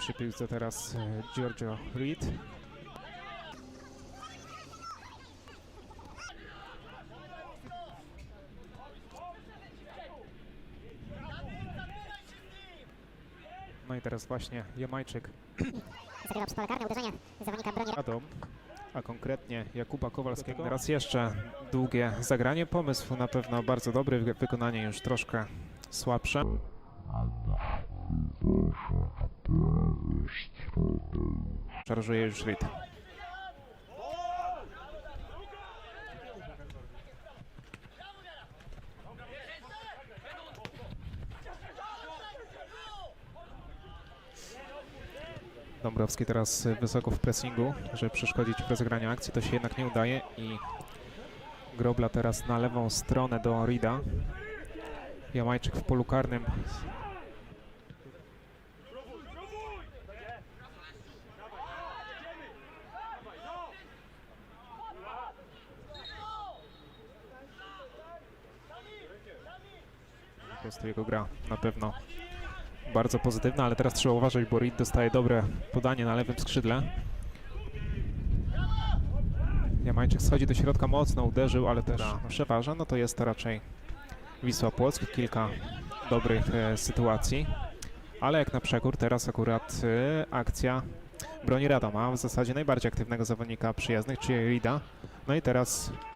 Przy piłce teraz e, Giorgio Reed. No i teraz właśnie Jamajczyk Zagrywa przy pole karne, uderzenie zawodnika broni. Adam, a konkretnie Jakuba Kowalskiego. Teraz jeszcze długie zagranie. Pomysł na pewno bardzo dobry, wy- wykonanie już troszkę słabsze. Szarżuje już Reed. Dąbrowski teraz wysoko w pressingu, żeby przeszkodzić w rozegraniu akcji. To się jednak nie udaje i Grobla teraz na lewą stronę do Rida. Jamajczyk w polu karnym. Prostu jego gra na pewno bardzo pozytywna, ale teraz trzeba uważać, bo Reed dostaje dobre podanie na lewym skrzydle. Jamajczyk schodzi do środka mocno, uderzył, ale też przeważa, no to jest to raczej Wisła Płock, kilka dobrych e, sytuacji. Ale jak na przekór, teraz akurat e, akcja broni Radoma, w zasadzie najbardziej aktywnego zawodnika przyjaznych, czyli Rida. No i teraz